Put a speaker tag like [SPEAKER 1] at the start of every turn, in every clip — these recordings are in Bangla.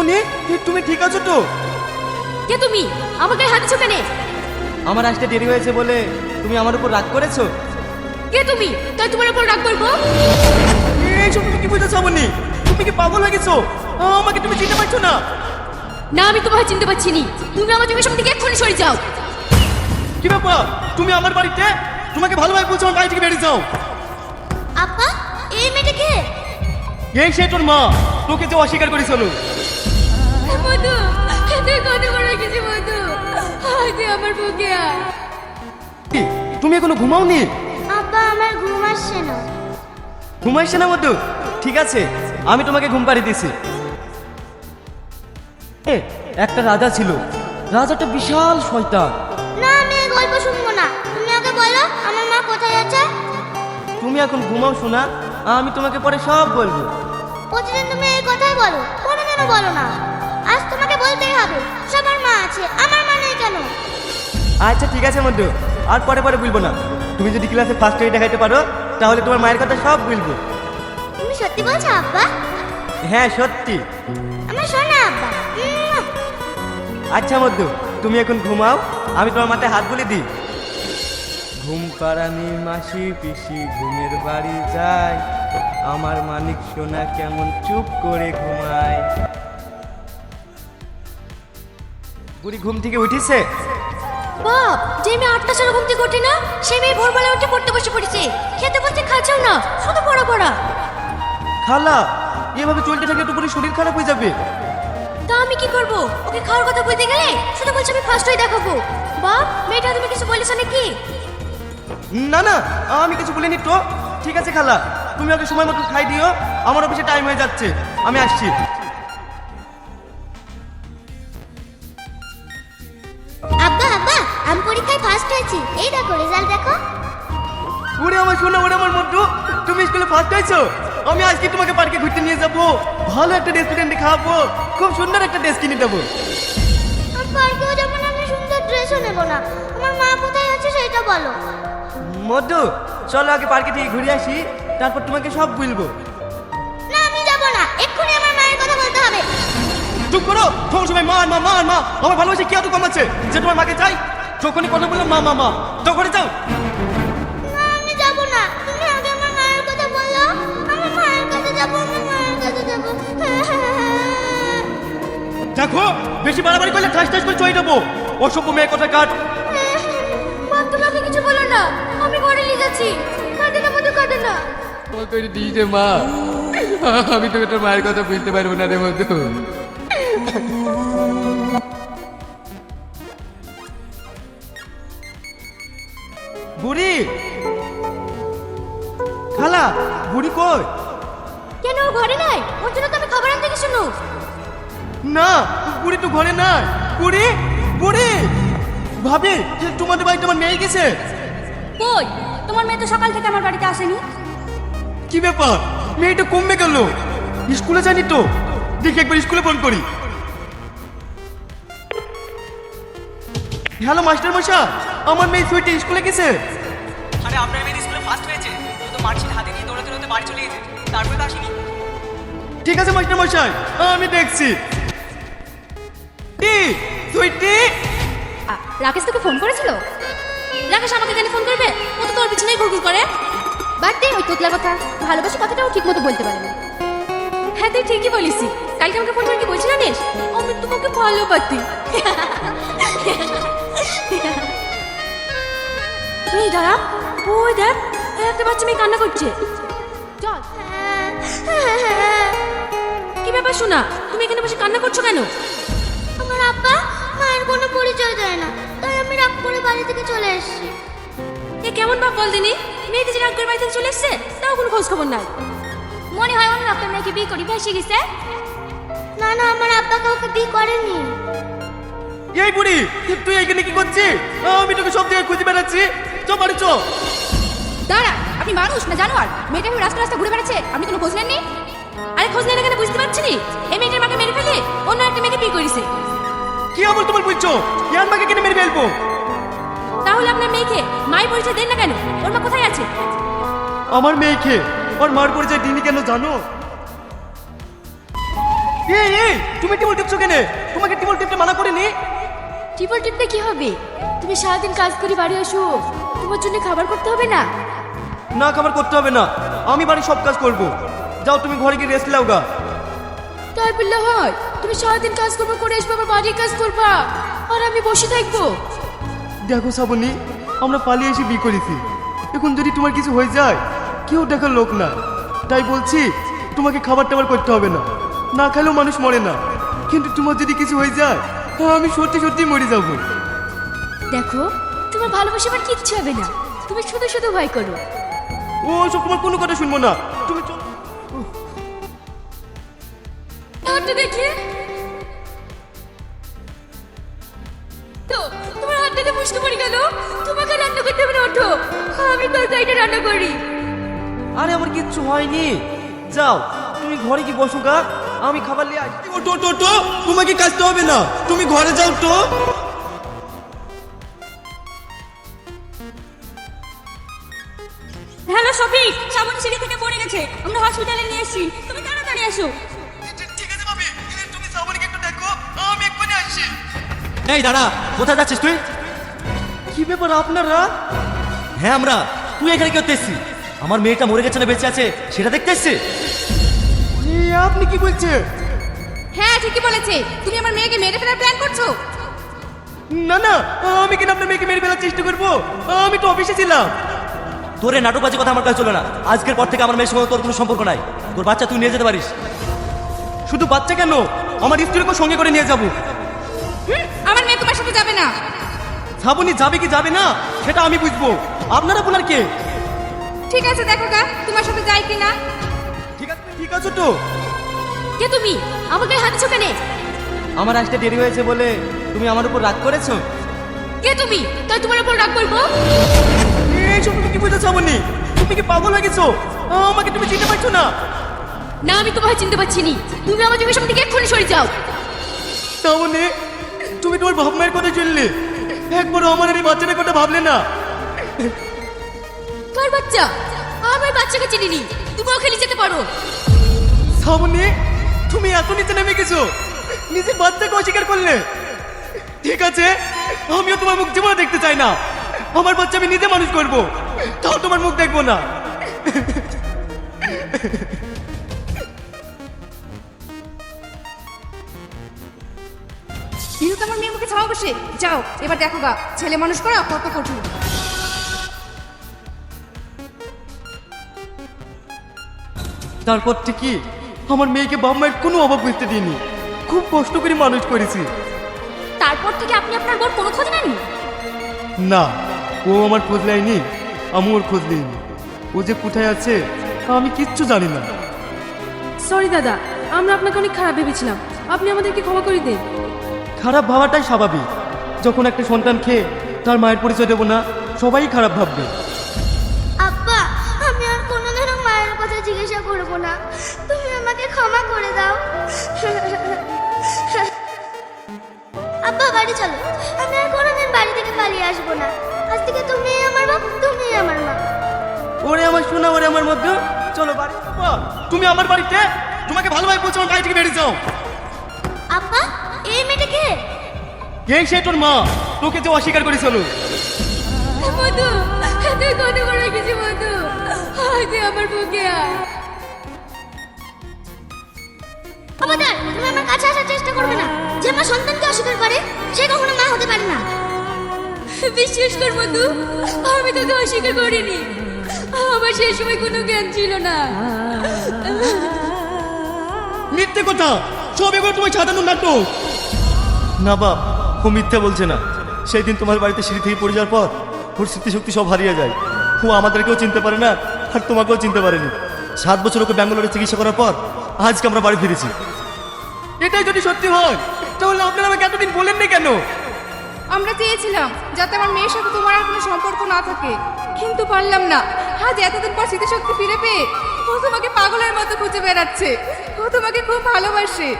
[SPEAKER 1] উনি তুমি ঠিক আছো তো?
[SPEAKER 2] কে তুমি? আমাকে হাত দিছো কেন?
[SPEAKER 1] আমার আসতে দেরি হয়েছে বলে তুমি আমার উপর রাগ করেছ?
[SPEAKER 2] কে তুমি? তাই তোমার উপর রাগ করব?
[SPEAKER 1] এইসব তুমি কি বুঝেছ বনি? তুমি কি পাগল হয়ে গেছো? আমাকে তুমি চিনতে পারছ না?
[SPEAKER 2] না আমি তোমাকে চিনতে পারছি নি। তুমি আমার চোখের সামনে থেকে এক্ষুনি সরে যাও।
[SPEAKER 1] কি ব্যাপার? তুমি আমার বাড়িতে? তোমাকে ভালোভাবে বলছো আমার বাড়ি থেকে বেরিয়ে যাও।
[SPEAKER 2] আপা এই মেয়েটা কে?
[SPEAKER 1] এই সে তোর মা। তোকে যে অস্বীকার করেছিল।
[SPEAKER 2] মধু তুই কত বড় কিছু মধু তুই আমার বুকে আয়।
[SPEAKER 1] তুমি এখনও ঘুমাওনি?
[SPEAKER 3] আব্বা আমার ঘুম আসছে না।
[SPEAKER 1] ঘুমাইছে না মধ্যে ঠিক আছে আমি তোমাকে ঘুম পাড়িয়ে দিছি এ, একটা রাজা ছিল। রাজাটা বিশাল শয়তান।
[SPEAKER 3] না আমি এই গল্প শুনব না। তুমি আগে বলো আমার মা কোথায় আছে?
[SPEAKER 1] তুমি এখন ঘুমাও শোনা আমি তোমাকে পরে সব বলব।
[SPEAKER 3] প্রতিদিন তুমি এই কথাই বলো কোনোদিনও বলো না। বলতেই হবে। সবার মা আছে আমার মা নেই কেন?
[SPEAKER 1] আচ্ছা ঠিক আছে মধ্যে আর পরে পরে বলব না। তুমি যদি ক্লাসে ফার্স্ট হয়ে দেখাইতে পারো তাহলে তোমার মায়ের কথা সব বলব
[SPEAKER 3] তুমি সত্যি বলছো আব্বা?
[SPEAKER 1] হ্যাঁ সত্যি।
[SPEAKER 3] আমার শোনা আব্বা।
[SPEAKER 1] আচ্ছা মধ্যে তুমি এখন ঘুমাও আমি তোমার মাথায় হাত বলে দিই। ঘুম পাড়ানি মাসি পিসি ঘুমের বাড়ি যায়। আমার মানিক সোনা কেমন চুপ করে ঘুমায়। বুড়ি ঘুম থেকে উঠেছে?
[SPEAKER 2] বাপ যে মেয়ে আটটা সালে ঘুম থেকে ওঠে না সেই মেয়ে ভোরবেলা উঠে পড়তে বসে পড়েছে। খেতে বসতে খাচ্ছেও না শুধু পড়া পড়া।
[SPEAKER 1] খালা এভাবে চলতে থাকলে তো পুরো শরীর খারাপ হয়ে যাবে।
[SPEAKER 2] তা আমি কি করব? ওকে খাওয়ার কথা বলতে গেলে শুধু বলছে আমি ফার্স্ট হয়ে দেখাবো। বাপ মেয়েটা তুমি কিছু বলেছ নাকি?
[SPEAKER 1] না না আমি কিছু বলিনি তো। ঠিক আছে খালা তুমি ওকে সময় মতো খাই দিও। আমার অফিসে টাইম হয়ে যাচ্ছে। আমি আসছি।
[SPEAKER 3] হয়েছি এই দেখো রেজাল্ট দেখো।
[SPEAKER 1] ওরে আমার শোনা ওরে আমার মধ্যু তুমি স্কুলে ফার্স্ট হয়েছো? আমি আজকে তোমাকে পার্কে ঘুরতে নিয়ে যাব। ভালো একটা রেস্টুরেন্টে খাওয়াবো। খুব সুন্দর একটা ড্রেস কিনে দেবো।
[SPEAKER 3] আর পার্কেও যাব না আমি সুন্দর ড্রেসও নেব না। আমার মা কোথায় আছে সেটা বলো।
[SPEAKER 1] মধ্যু চলো আগে পার্কে থেকে ঘুরে আসি। তারপর তোমাকে সব বলব।
[SPEAKER 3] না আমি যাব না। এক্ষুনি আমার মায়ের কথা বলতে হবে।
[SPEAKER 1] চুপ করো। সব সময় মা মা মা মা। আমার ভালোবাসে কি এত কম আছে যে তোমার মাকে চাই যখনই কথা বললাম মা মা মা তখনই যাও।
[SPEAKER 3] না আমি যাব না। তুমি আগে আমার মায়ের কথা বলো। আমার মায়ের কাছে যাব আমার মায়ের কাছে যাব।
[SPEAKER 1] দেখো বেশি বাড়াবাড়ি করলে ঠাস ঠাস করে চয়ে দেবো। অসভ্য মেয়ে কথা কাট
[SPEAKER 2] তোমাকে কিছু বলো না। আমি ঘরে নিয়ে যাচ্ছি। কাঁদে না কাঁদে না।
[SPEAKER 4] দিয়েছে মা। আমি তো তোর মায়ের কথা বুঝতে পারব না রে মধু।
[SPEAKER 1] বুড়ি কই?
[SPEAKER 2] কেন ও ঘরে নাই? ওর জন্য তো আমি খাবার আনতে গেছি না
[SPEAKER 1] বুড়ি তো ঘরে না বুড়ি বুড়ি! ভাবি যে তোমাদের বাড়িতে আমার মেয়ে গেছে।
[SPEAKER 2] কই? তোমার মেয়ে তো সকাল থেকে আমার বাড়িতে আসেনি।
[SPEAKER 1] কি ব্যাপার? মেয়েটা কমবে গেল। স্কুলে জানি তো? দেখি একবার স্কুলে ফোন করি। হ্যালো মাস্টার মশা আমার মেয়ে সুইটি স্কুলে গেছে।
[SPEAKER 5] আরে আপনার মেয়ে স্কুলে ফার্স্ট হয়েছে। তো মার্কশিট হাতে নিয়ে বাড়ি চলে গেছে তারপরে তো আসেনি।
[SPEAKER 1] ঠিক আছে মাস্টার মশাই। আমি দেখছি। টি সুইটি
[SPEAKER 2] রাকেশ তোকে ফোন করেছিল? রাকেশ আমাকে কেন ফোন করবে? ও তো তোর পিছনেই ঘুরঘুর করে। বাদ দে ওই তোতলার কথা। ভালোবাসি কথাটাও ঠিক মতো বলতে পারে না। হ্যাঁ তুই ঠিকই বলিস কালকে আমাকে ফোন করে কি বলছি জানিস আমি তোমাকে ভালোবাসি। এই দাঁড়া ওই দেখ। একটা বাচ্চা মেয়ে কান্না করছে। চল। কি ব্যাপার শোনা তুমি এখানে বসে কান্না করছ কেন?
[SPEAKER 3] আমার আব্বা মায়ের কোনো পরিচয় দেয় না তাই আমি রাগ করে বাড়ি থেকে চলে এসেছি।
[SPEAKER 2] এ কেমন ভাব বল দিনি মেয়েতে যে রাগ করে বাড়ি থেকে চলে এসছে? তাও কোনো খোঁজ খবর নাই। মনে হয় অন্য একটা মেয়েকে বিয়ে করি ভেসে গেছে।
[SPEAKER 3] না না আমার আব্বা কাউকে বিয়ে করেনি।
[SPEAKER 1] এই বুড়ি তুই এখানে কি করছিস? আমি তোকে সব জায়গায় খুঁজে বেড়াচ্ছি। চ বাড়ি চ
[SPEAKER 2] দাঁড়া আপনি মানুষ না জানোয়ার? মেয়েটা রাস্তা রাস্তা ঘুরে বেড়াচ্ছে। আপনি কোনো খোঁজ নেননি? আরে খোঁজ নেন কেন বুঝতে পারছি নি? এই মেয়েটার মাকে মেরে ফেলে অন্য একটা মেয়েকে বিয়ে করেছে।
[SPEAKER 1] কি আবার তোমার বুঝছ ইয়ান মাকে কিনে মেরে ফেলব?
[SPEAKER 2] তাহলে আপনার মেয়েকে মায়ের পরিচয় দেন না কেন? ওর মা কোথায় আছে?
[SPEAKER 1] আমার মেয়েকে? ওর মার পরিচয় দিনই কেন জানো? এই এই তুমি টিবল টিপছো কেন? তোমাকে টিবল টিপতে মানা করিনি?
[SPEAKER 2] টিপল টিপতে কি হবে? তুমি সারাদিন কাজ করে বাড়ি আসো। তোমার জন্য খাবার করতে হবে না?
[SPEAKER 1] না খাবার করতে হবে না। আমি বাড়ির সব কাজ করব। যাও তুমি ঘরে গিয়ে রেস্ট লাও গা।
[SPEAKER 2] তাই বললে হয় তুমি সারাদিন কাজ করব করে আসবে আবার বাড়ির কাজ করবা। আর আমি বসে থাকব।
[SPEAKER 1] দেখো শ্রাবণী আমরা পালিয়ে এসে বিয়ে করেছি। এখন যদি তোমার কিছু হয়ে যায় কেউ দেখার লোক না। তাই বলছি তোমাকে খাবার টাবার করতে হবে না। না খেলেও মানুষ মরে না। কিন্তু তোমার যদি কিছু হয়ে যায় আমি সত্যি সত্যি মরে যাব।
[SPEAKER 2] দেখো তোমার ভালোবাসা আমার কিচ্ছু হবে না। তুমি শুধু শুধু ভয় করো।
[SPEAKER 1] ও সব তোমার কোনো কথা শুনব না। তুমি চলো।
[SPEAKER 2] হাতটা দেখি। তো তোমার হাতটাতে মুষ্ট পড়ে গেল তোমাকে রান্না করতে হবে না ওঠো। আমি তরকারিটা রান্না করি।
[SPEAKER 1] আরে আমার কিচ্ছু হয়নি। যাও তুমি ঘরে কি বসো গা? আমি খাবার নিয়ে আসছি। ও তো তো তো তোমাকে কাজতে হবে না। তুমি ঘরে যাও তো
[SPEAKER 2] হ্যালো শফিক সামনে সিঁড়ি থেকে পড়ে গেছে। আমরা হসপিটালে নিয়ে এসেছি। তুমি তাড়াতাড়ি আসো
[SPEAKER 1] ঠিক আছে ভাবি তুমি শ্রাবণীকে একটু দেখো আমি এক্ষুনি আসছি
[SPEAKER 6] এই দাঁড়া কোথায় যাচ্ছিস তুই?
[SPEAKER 1] কি ব্যাপার আপনারা?
[SPEAKER 6] হ্যাঁ আমরা। তুই এখানে কেউ এসছিস আমার মেয়েটা মরে গেছে না বেঁচে আছে সেটা দেখতে এসছে
[SPEAKER 1] এ, আপনি কি বলছেন?
[SPEAKER 2] হ্যাঁ ঠিকই বলেছে। তুমি আমার মেয়েকে মেরে ফেলার প্ল্যান করছ?
[SPEAKER 1] না না আমি কেন আপনার মেয়েকে মেরে ফেলার চেষ্টা করব? আমি তো অফিসে ছিলাম।
[SPEAKER 6] তোর এই নাটকবাজি কথা আমার কাছে চলে না। আজকের পর থেকে আমার মেয়ের সঙ্গে তোর কোনো সম্পর্ক নাই। তোর বাচ্চা তুই নিয়ে যেতে পারিস।
[SPEAKER 1] শুধু বাচ্চা কেন? আমার স্ত্রীকে সঙ্গে করে নিয়ে যাব।
[SPEAKER 2] আমার মেয়ে তোমার সাথে যাবে না।
[SPEAKER 1] শ্রাবণী যাবে কি যাবে না? সেটা আমি বুঝব। আপনারা বলার কে?
[SPEAKER 2] ঠিক আছে দেখো গা তোমার সাথে যাই কি না।
[SPEAKER 1] ঠিক আছে ঠিক আছে তো।
[SPEAKER 2] কে তুমি? আমাকে হাত কেনে?
[SPEAKER 1] আমার আসতে দেরি হয়েছে বলে তুমি আমার উপর রাগ করেছ?
[SPEAKER 2] কে তুমি? তাই তোমার উপর রাগ করব?
[SPEAKER 1] এইসব তুমি কি বুঝতে শ্রাবণী তুমি কি পাগল হয়ে গেছো? আমাকে তুমি চিনতে পারছ না?
[SPEAKER 2] না আমি তোমাকে চিনতে পারছি নি তুমি আমার চোখের সামনে থেকে এক্ষুনি সরে যাও।
[SPEAKER 1] শ্রাবণী তুমি তোমার বাপ মায়ের কথা চললে একবারও আমার এই বাচ্চাটার কথা ভাবলে না।
[SPEAKER 2] কার বাচ্চা? আমার বাচ্চাকে চিনিনি। তুমি ওকে নিয়ে যেতে পারো।
[SPEAKER 1] শ্রাবণী তুমি এত নিচে নেমে গেছো। নিজের বাচ্চাকে অস্বীকার করলে। ঠিক আছে আমিও তোমার মুখ জীবনে দেখতে চাই না। আমার বাচ্চা আমি নিজে মানুষ করব। তাও তোমার মুখ দেখব না।
[SPEAKER 2] কিন্তু তোমার মেয়ে মুখে ছাওয়া বসে। যাও এবার দেখো গা ছেলে মানুষ করা কত কঠিন।
[SPEAKER 1] তারপর থেকে আমার মেয়েকে বাপ মায়ের কোনো অভাব বুঝতে দিইনি। খুব কষ্ট করে মানুষ করেছি।
[SPEAKER 2] তারপর থেকে আপনি আপনার বোন কোনো খোঁজ নেননি?
[SPEAKER 1] না। ও আমার খোঁজ নেয়নি আমি ওর খোঁজ নিইনি ও যে কোথায় আছে তা আমি কিচ্ছু জানি না।
[SPEAKER 7] সরি দাদা আমরা আপনাকে অনেক খারাপ ভেবেছিলাম। আপনি আমাদেরকে ক্ষমা করে দিন।
[SPEAKER 1] খারাপ ভাবাটাই স্বাভাবিক। যখন একটা সন্তান খেয়ে তার মায়ের পরিচয় দেবো না সবাই খারাপ ভাববে।
[SPEAKER 3] আব্বা আমি আর কোনোদিনও মায়ের কথা জিজ্ঞাসা করব না। তুমি আমাকে ক্ষমা করে দাও। আব্বা বাড়ি চলো। আমার আমার
[SPEAKER 1] মধ্যে। চলো বাড়ি তুমি আমার বাড়িতে? তোমাকে ভালোভাবে বলছো আমার বাড়ি থেকে বেরিয়ে যাও।
[SPEAKER 3] আব্বা এই মেয়েটা কে?
[SPEAKER 1] এই সে? তোর মা। তোকে যে অস্বীকার করেছিল
[SPEAKER 2] মধু তুই কত বড় কিছু মধু। তুই আমার বুকে আয়।
[SPEAKER 3] খবরদার তুমি আমার কাছে আসার চেষ্টা করবে না। যে আমার সন্তানকে অস্বীকার করে সে কখনো মা হতে পারে না।
[SPEAKER 2] বিশ্বাস কর বন্ধু আমি তোকে অস্বীকার করিনি। আমার সেই সময় কোনো জ্ঞান ছিল না।
[SPEAKER 1] মিথ্যে কথা। সব এগুলো তোমার সাজানো নাটক। না বাপ ও মিথ্যে বলছে না। সেই দিন তোমার বাড়িতে সিঁড়ি থেকে পড়ে যাওয়ার পর ওর স্মৃতিশক্তি সব হারিয়ে যায়। ও আমাদেরকেও চিনতে পারে না আর তোমাকেও চিনতে পারেনি। সাত বছর ওকে ব্যাঙ্গালোরে চিকিৎসা করার পর আজকে আমরা বাড়ি ফিরেছি। এটাই যদি সত্যি হয় তাহলে আপনারা আমাকে এতদিন বলেননি কেন?
[SPEAKER 2] আমরা চেয়েছিলাম যাতে আমার মেয়ের সাথে তোমার আর কোনো সম্পর্ক না থাকে। কিন্তু পারলাম না। আজ এতদিন পর স্মৃতিশক্তি ফিরে পেয়ে ও তোমাকে পাগলের মতো খুঁজে বেড়াচ্ছে। ও তোমাকে খুব ভালোবাসে।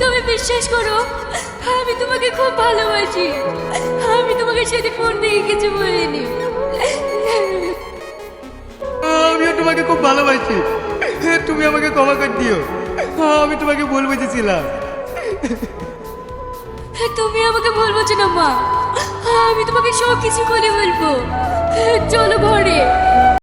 [SPEAKER 2] তুমি বিশ্বাস করো আমি তোমাকে খুব ভালোবাসি। আমি তোমাকে সেদিন ফোন দিয়ে কিছু বলিনি।
[SPEAKER 1] আমিও তোমাকে খুব ভালোবাসি। তুমি আমাকে ক্ষমা করে দিও। আমি তোমাকে ভুল বুঝেছিলাম।
[SPEAKER 2] তুমি আমাকে ভুল বলব না মা। আমি তোমাকে সব কিছু খুলে বলব। चल भरे